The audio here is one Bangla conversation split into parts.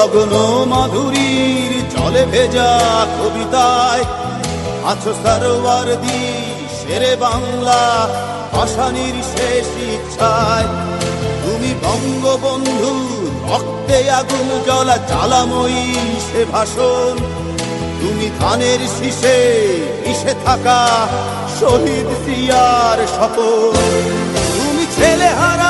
লগ্ন মাধুরীর জলে ভেজা কবিতায়। আছো সারোয়ার দি শেরে বাংলা ভাষানির শেষ ইচ্ছায়। তুমি বঙ্গবন্ধু, রক্তে আগুন জ্বলা, জ্বালাময়ী সে ভাষণ। তুমি ধানের শীষে মিশে থাকা শহীদ সিয়ার শপথ। তুমি ছেলে হারা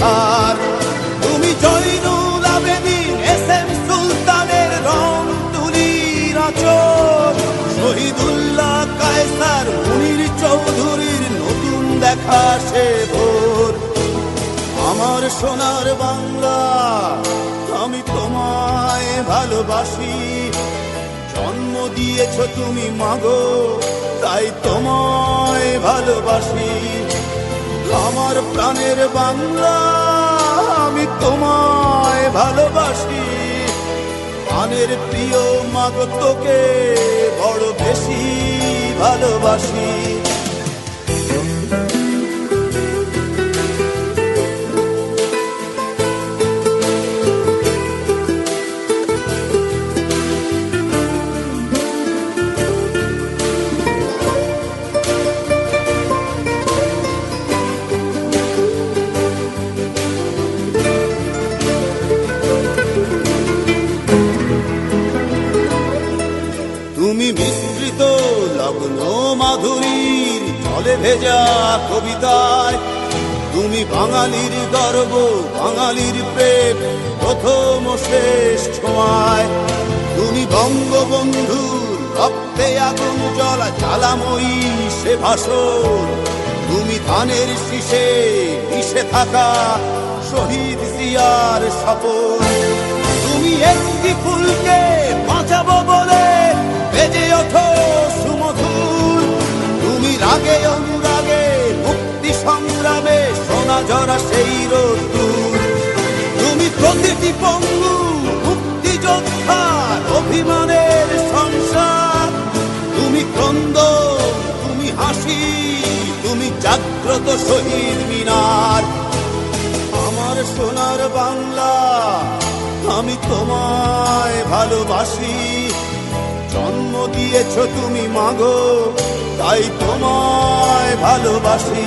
ধার তুমি জৈনুল আবেদিন, এস এম সুলতানের রং তুলির আচর শহীদুল্লাহ কায়সার, মুনির চৌধুরীর নতুন দেখা সে ভোর। আমার সোনার বাংলা, আমি তোমায় ভালোবাসি। জন্ম দিয়েছ তুমি, মাগো, তাই তোমায় ভালোবাসি। আমার প্রাণের বাংলা আমি তোমায় ভালোবাসি। প্রাণের প্রিয় মাগো তোকে বড় বেশি ভালোবাসি। মাধুরীর ভেজা কবিতায়। তুমি বাঙালির গর্ব, বাঙালির প্রেম, প্রথম শেষ ছোঁয়ায় তুমি বঙ্গবন্ধুর রক্তে আগুন জলা জ্বালাময়ী সে ভাষণ। তুমি ধানের শীষে মিশে থাকা শহীদ জিয়ার শপথ তুমি একটি সেই রোদ্দুর। তুমি প্রতিটি পঙ্গু মুক্তিযোদ্ধার অভিমানের সংসার। তুমি ক্রন্দ, তুমি হাসি, তুমি জাগ্রত শহীদ মিনার। আমার সোনার বাংলা আমি তোমায় ভালোবাসি। জন্ম দিয়েছ তুমি মাগো, তাই তোমায় ভালোবাসি।